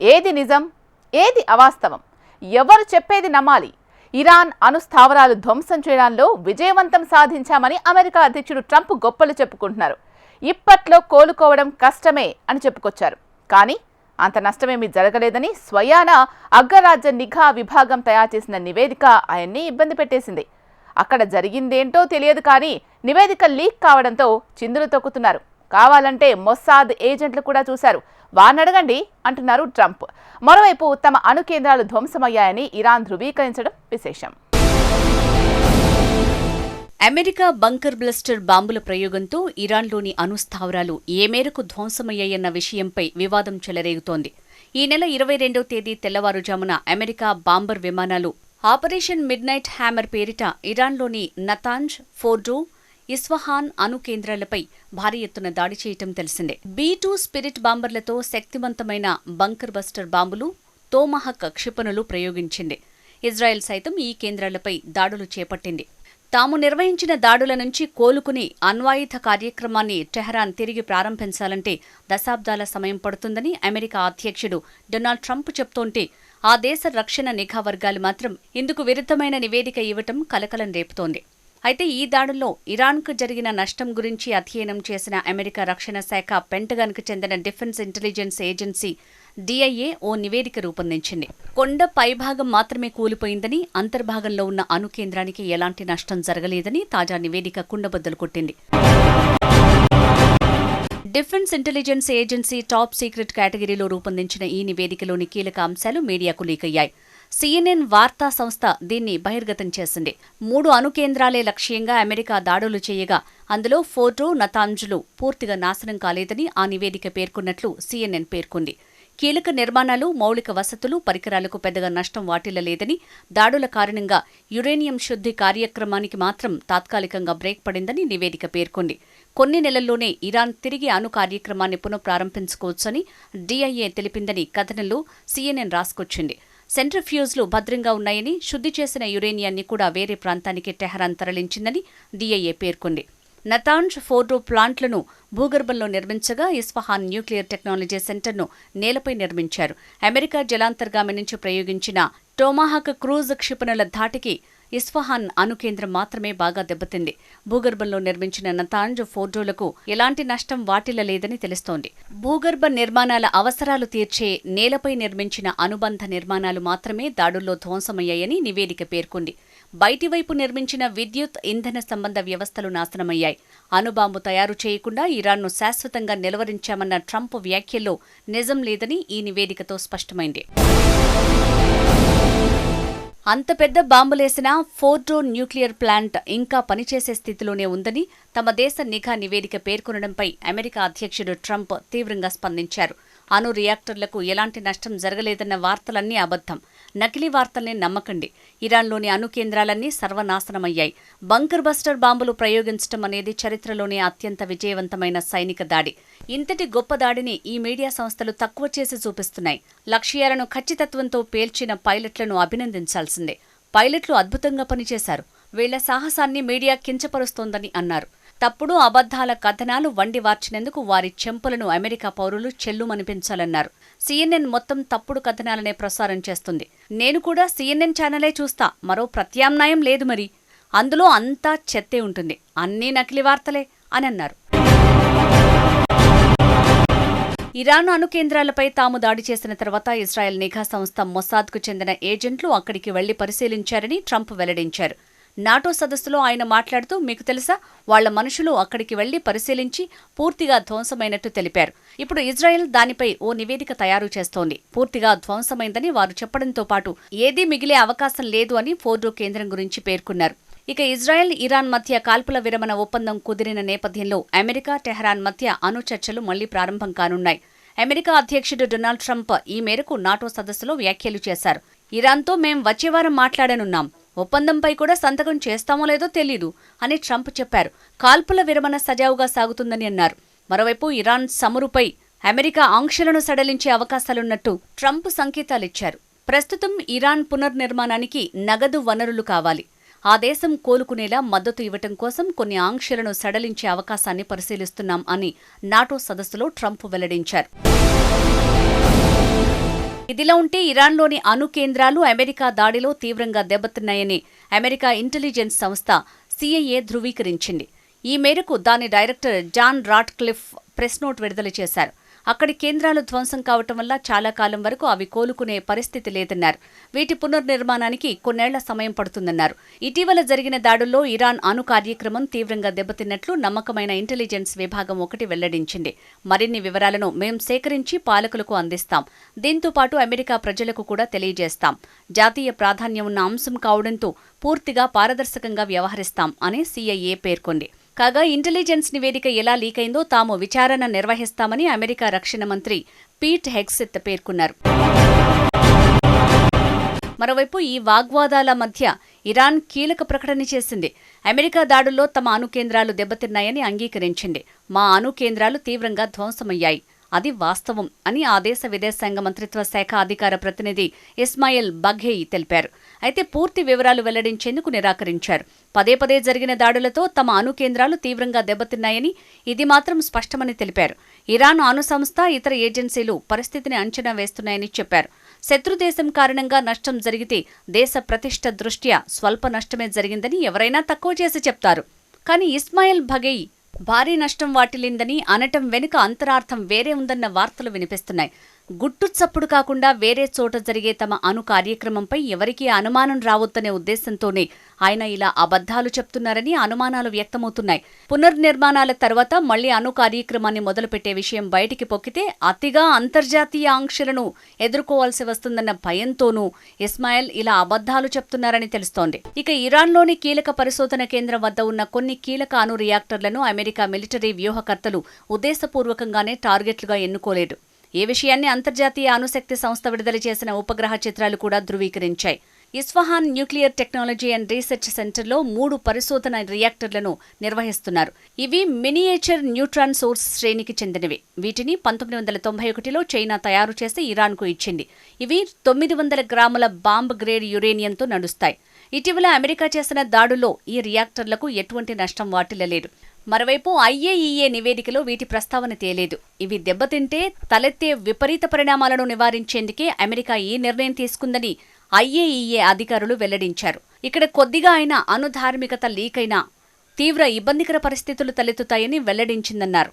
ఏది నిజం ఏది అవాస్తవం? ఎవరు చెప్పేది నమ్మాలి? ఇరాన్ అణుస్థావరాలు ధ్వంసం చేయడంలో విజయవంతం సాధించామని అమెరికా అధ్యక్షుడు ట్రంప్ గొప్పలు చెప్పుకుంటున్నారు. ఇప్పట్లో కోలుకోవడం కష్టమే అని చెప్పుకొచ్చారు. కానీ అంత నష్టమేమీ జరగలేదని స్వయాన అగ్రరాజ్య నిఘా విభాగం తయారు చేసిన నివేదిక ఆయన్ని ఇబ్బంది పెట్టేసింది. అక్కడ జరిగిందేంటో తెలియదు కానీ నివేదిక లీక్ కావడంతో చిందులు తొక్కుతున్నారు. కావాలంటే మొస్సాద్ ఏజెంట్లు కూడా చూశారు. వానడగండి అంటున్నారు ట్రంప్. మరోవైపు తమ అణు కేంద్రాలు ధ్వంసమయ్యాయని ఇరాన్ ధృవీకరించడం విశేషం. అమెరికా బంకర్ బ్లస్టర్ బాంబుల ప్రయోగంతో ఇరాన్లోని అణు స్థావరాలు ఏ మేరకు ధ్వంసమయ్యాయన్న విషయంపై వివాదం చెలరేగుతోంది. ఈ నెల ఇరవై రెండవ తేదీ తెల్లవారుజామున అమెరికా బాంబర్ విమానాలు ఆపరేషన్ మిడ్నైట్ హ్యామర్ పేరిట ఇరాన్లోని నతాంజ్ ఫోర్డో ఇస్వహాన్ అణు కేంద్రాలపై భారీ ఎత్తున దాడి చేయటం తెలిసిందే. బీ టూ స్పిరిట్ బాంబర్లతో శక్తివంతమైన బంకర్ బస్టర్ బాంబులు తోమహక్ క్షిపణులు ప్రయోగించింది. ఇజ్రాయెల్ సైతం ఈ కేంద్రాలపై దాడులు చేపట్టింది. తాము నిర్వహించిన దాడుల నుంచి కోలుకుని అణ్వాయుధ కార్యక్రమాన్ని టెహరాన్ తిరిగి ప్రారంభించాలంటే దశాబ్దాల సమయం పడుతుందని అమెరికా అధ్యక్షుడు డొనాల్డ్ ట్రంప్ చెప్తోంటే ఆ దేశ రక్షణ నిఘా వర్గాలు మాత్రం ఇందుకు విరుద్ధమైన నివేదిక ఇవ్వటం కలకలం రేపుతోంది. అయితే ఈ దాడుల్లో ఇరాన్కు జరిగిన నష్టం గురించి అధ్యయనం చేసిన అమెరికా రక్షణ శాఖ పెంటగాన్కు చెందిన డిఫెన్స్ ఇంటెలిజెన్స్ ఏజెన్సీ డిఐఏ ఓ నివేదిక రూపొందించింది. కొండ పైభాగం మాత్రమే కూలిపోయిందని అంతర్భాగంలో ఉన్న అణు కేంద్రానికి ఎలాంటి నష్టం జరగలేదని తాజా నివేదిక కుండబద్దలు కొట్టింది. Defence intelligence agency top secret కేటగిరీలో రూపొందించిన ఈ నివేదికలోని కీలక అంశాలు మీడియాకు లీకయ్యాయి సిఎన్ఎన్ వార్తా సంస్థ దీన్ని బహిర్గతం చేసింది. మూడు అణు కేంద్రాలే లక్ష్యంగా అమెరికా దాడులు చేయగా అందులో ఫోటో నతాంజులు పూర్తిగా నాశనం కాలేదని ఆ నివేదిక పేర్కొన్నట్లు సిఎన్ఎన్ పేర్కొంది. కీలక నిర్మాణాలు మౌలిక వసతులు పరికరాలకు పెద్దగా నష్టం వాటిల్లలేదని దాడుల కారణంగా యురేనియం శుద్ధి కార్యక్రమానికి మాత్రం తాత్కాలికంగా బ్రేక్ పడిందని నివేదిక పేర్కొంది. కొన్ని నెలల్లోనే ఇరాన్ తిరిగి అణు కార్యక్రమాన్ని పునఃప్రారంభించుకోవచ్చని డిఐఏ తెలిపిందని కథనంలో సీఎన్ఎన్ రాసుకొచ్చింది. సెంట్రిఫ్యూజ్లు భద్రంగా ఉన్నాయని శుద్ధి చేసిన యురేనియాన్ని కూడా వేరే ప్రాంతానికి టెహరాన్ తరలించిందని డిఐఏ పేర్కొంది. నతాంజ్ ఫోర్డో ప్లాంట్లను భూగర్భంలో నిర్మించగా ఇస్ఫహాన్ న్యూక్లియర్ టెక్నాలజీ సెంటర్ను నేలపై నిర్మించారు. అమెరికా జలాంతర్గామి నుంచి ప్రయోగించిన టోమాహక్ క్రూజ్ క్షిపణుల ధాటికి ఇస్ఫహాన్ అణు కేంద్రం మాత్రమే బాగా దెబ్బతింది. భూగర్భంలో నిర్మించిన నతాంజ్ ఫోర్డోలకు ఎలాంటి నష్టం వాటిల్లలేదని తెలుస్తోంది. భూగర్భ నిర్మాణాల అవసరాలు తీర్చే నేలపై నిర్మించిన అనుబంధ నిర్మాణాలు మాత్రమే దాడుల్లో ధ్వంసమయ్యాయని నివేదిక పేర్కొంది. బయటివైపు నిర్మించిన విద్యుత్ ఇంధన సంబంధ వ్యవస్థలు నాశనమయ్యాయి. అణుబాంబు తయారు చేయకుండా ఇరాన్ను శాశ్వతంగా నిలవరించామన్న ట్రంప్ వ్యాఖ్యల్లో నిజం లేదని ఈ నివేదికతో స్పష్టమైంది. అంత పెద్ద బాంబులేసిన ఫోర్డో న్యూక్లియర్ ప్లాంట్ ఇంకా పనిచేసే స్థితిలోనే ఉందని తమ దేశ నిఘా నివేదిక పేర్కొనడంపై అమెరికా అధ్యక్షుడు ట్రంప్ తీవ్రంగా స్పందించారు. అణు రియాక్టర్లకు ఎలాంటి నష్టం జరగలేదన్న వార్తలన్నీ అబద్ధం. నకిలీ వార్తల్ని నమ్మకండి. ఇరాన్లోని అణు కేంద్రాలన్నీ సర్వనాశనమయ్యాయి. బంకర్ బస్టర్ బాంబులు ప్రయోగించడం అనేది చరిత్రలోనే అత్యంత విజయవంతమైన సైనిక దాడి. ఇంతటి గొప్ప దాడిని ఈ మీడియా సంస్థలు తక్కువ చేసి చూపిస్తున్నాయి. లక్ష్యాలను ఖచ్చితత్వంతో పేల్చిన పైలట్లను అభినందించాల్సిందే. పైలట్లు అద్భుతంగా పనిచేశారు. వీళ్ళ సాహసాన్ని మీడియా కించపరుస్తోందని అన్నారు. తప్పుడు అబద్ధాల కథనాలు వండివార్చినందుకు వారి చెంపలను అమెరికా పౌరులు చెల్లుమనిపించాలన్నారు. సీఎన్ఎన్ మొత్తం తప్పుడు కథనాలనే ప్రసారం చేస్తుంది. నేను కూడా సీఎన్ఎన్ ఛానలే చూస్తా. మరో ప్రత్యామ్నాయం లేదు మరి. అందులో అంతా చెత్తే ఉంటుంది. అన్నీ నకిలీ వార్తలే అని అన్నారు. ఇరాన్ అణు కేంద్రాలపై తాము దాడి చేసిన తర్వాత ఇజ్రాయెల్ నిఘా సంస్థ మొసాద్కు చెందిన ఏజెంట్లు అక్కడికి వెళ్ళి పరిశీలించారని ట్రంప్ వెల్లడించారు. నాటో సదస్సులో ఆయన మాట్లాడుతూ మీకు తెలుసా వాళ్ళ మనుషులు అక్కడికి వెళ్ళి పరిశీలించి పూర్తిగా ధ్వంసమైనట్టు తెలిపారు. ఇప్పుడు ఇజ్రాయెల్ దానిపై ఓ నివేదిక తయారు చేస్తోంది. పూర్తిగా ధ్వంసమైందని వారు చెప్పడంతో పాటు ఏదీ మిగిలే అవకాశం లేదు అని ఫోర్డో కేంద్రం గురించి పేర్కొన్నారు. ఇక ఇజ్రాయెల్ ఇరాన్ మధ్య కాల్పుల విరమణ ఒప్పందం కుదిరిన నేపథ్యంలో అమెరికా టెహరాన్ మధ్య అణు చర్చలు మళ్ళీ ప్రారంభం కానున్నాయి. అమెరికా అధ్యక్షుడు డొనాల్డ్ ట్రంప్ ఈ మేరకు నాటో సదస్సులో వ్యాఖ్యలు చేశారు. ఇరాన్తో మేం వచ్చేవారం మాట్లాడనున్నాం. ఒప్పందంపై కూడా సంతకం చేస్తామో లేదో తెలీదు అని ట్రంప్ చెప్పారు. కాల్పుల విరమణ సజావుగా సాగుతుందని అన్నారు. మరోవైపు ఇరాన్ సమురుపై అమెరికా ఆంక్షలను సడలించే అవకాశాలున్నట్టు ట్రంప్ సంకేతాలిచ్చారు. ప్రస్తుతం ఇరాన్ పునర్నిర్మాణానికి నగదు వనరులు కావాలి. ఆ దేశం కోలుకునేలా మద్దతు ఇవ్వటం కోసం కొన్ని ఆంక్షలను సడలించే అవకాశాన్ని పరిశీలిస్తున్నాం అని నాటో సదస్సులో ట్రంప్ వెల్లడించారు. ఇదిలా ఉంటే ఇరాన్లోని అణు కేంద్రాలు అమెరికా దాడిలో తీవ్రంగా దెబ్బతిన్నాయని అమెరికా ఇంటెలిజెన్స్ సంస్థ సిఐఏ ధృవీకరించింది. ఈ మేరకు దాని director John Ratcliffe press note విడుదల చేశారు. అక్కడి కేంద్రాలు ధ్వంసం కావటం వల్ల చాలా కాలం వరకు అవి కోలుకునే పరిస్థితి లేదన్నారు. వీటి పునర్నిర్మాణానికి కొన్నేళ్ళ సమయం పడుతుందన్నారు. ఇటీవల జరిగిన దాడుల్లో ఇరాన్ అణు కార్యక్రమం తీవ్రంగా దెబ్బతిన్నట్లు నమ్మకమైన ఇంటెలిజెన్స్ విభాగం ఒకటి వెల్లడించింది. మరిన్ని వివరాలను మేం సేకరించి పాలకులకు అందిస్తాం. దీంతో పాటు అమెరికా ప్రజలకు కూడా తెలియజేస్తాం. జాతీయ ప్రాధాన్యం ఉన్న అంశం కావడంతో పూర్తిగా పారదర్శకంగా వ్యవహరిస్తాం అని సీఐఏ పేర్కొంది. కాగా ఇంటెలిజెన్స్ నివేదిక ఎలా లీక్ అయిందో తాము విచారణ నిర్వహిస్తామని అమెరికా రక్షణ మంత్రి పీట్ హెగ్సిత్ పేర్కొన్నారు. మరోవైపు ఈ వాగ్వాదాల మధ్య ఇరాన్ కీలక ప్రకటన చేసింది. అమెరికా దాడుల్లో తమ అణు కేంద్రాలు దెబ్బతిన్నాయని అంగీకరించింది. మా అణు కేంద్రాలు తీవ్రంగా ధ్వంసమయ్యాయి. అది వాస్తవం అని ఆ దేశ విదేశాంగ మంత్రిత్వ శాఖ అధికార ప్రతినిధి ఇస్మాయిల్ బఘేయి తెలిపారు. అయితే పూర్తి వివరాలు వెల్లడించేందుకు నిరాకరించారు. పదే పదే జరిగిన దాడులతో తమ అణు కేంద్రాలు తీవ్రంగా దెబ్బతిన్నాయని ఇది మాత్రం స్పష్టమని తెలిపారు. ఇరాన్ అణు సంస్థ ఇతర ఏజెన్సీలు పరిస్థితిని అంచనా వేస్తున్నాయని చెప్పారు. శత్రుదేశం కారణంగా నష్టం జరిగితే దేశ ప్రతిష్ట దృష్ట్యా స్వల్ప నష్టమే జరిగిందని ఎవరైనా తక్కువ చేసి చెప్తారు. కానీ ఇస్మాయిల్ భగేయి భారీ నష్టం వాటిల్లిందని అనటం వెనుక అంతరార్థం వేరే ఉందన్న వార్తలు వినిపిస్తున్నాయి. గుట్టు చప్పుడు కాకుండా వేరే చోట జరిగే తమ అను కార్యక్రమంపై ఎవరికీ అనుమానం రావద్దనే ఉద్దేశంతోనే ఆయన ఇలా అబద్ధాలు చెప్తున్నారని అనుమానాలు వ్యక్తమవుతున్నాయి. పునర్నిర్మాణాల తర్వాత మళ్ళీ అణు కార్యక్రమాన్ని మొదలుపెట్టే విషయం బయటికి పొక్కితే అతిగా అంతర్జాతీయ ఆంక్షలను ఎదుర్కోవాల్సి వస్తుందన్న భయంతోనూ ఇస్మాయిల్ ఇలా అబద్ధాలు చెప్తున్నారని తెలుస్తోంది. ఇక ఇరాన్లోని కీలక పరిశోధన కేంద్రం వద్ద ఉన్న కొన్ని కీలక అణు రియాక్టర్లను అమెరికా మిలిటరీ వ్యూహకర్తలు ఉద్దేశపూర్వకంగానే టార్గెట్లుగా ఎన్నుకోలేదు. ఈ విషయాన్ని అంతర్జాతీయ అణుశక్తి సంస్థ విడుదల చేసిన ఉపగ్రహ చిత్రాలు కూడా ధృవీకరించాయి. Isfahan nuclear technology and research సెంటర్లో మూడు పరిశోధన రియాక్టర్లను నిర్వహిస్తున్నారు. ఇవి మినియేచర్ న్యూట్రాన్ సోర్స్ శ్రేణికి చెందినవి. వీటిని పంతొమ్మిది వందల తొంభై ఒకటిలో చైనా తయారు చేసి ఇరాన్కు ఇచ్చింది. ఇవి తొమ్మిది వందల గ్రాముల బాంబ్ గ్రేడ్ యురేనియంతో నడుస్తాయి. ఇటీవల అమెరికా చేసిన దాడుల్లో ఈ రియాక్టర్లకు ఎటువంటి నష్టం వాటిల్లలేదు. మరోవైపు ఐఏఈఏ నివేదికలో వీటి ప్రస్తావన తేలేదు. ఇవి దెబ్బతింటే తలెత్తే విపరీత పరిణామాలను నివారించేందుకే అమెరికా ఈ నిర్ణయం తీసుకుందని ఐఏఈఏ అధికారులు వెల్లడించారు. ఇక్కడ కొద్దిగా అయినా అనుధార్మికత లీకైనా తీవ్ర ఇబ్బందికర పరిస్థితులు తలెత్తుతాయని వెల్లడించిందన్నారు.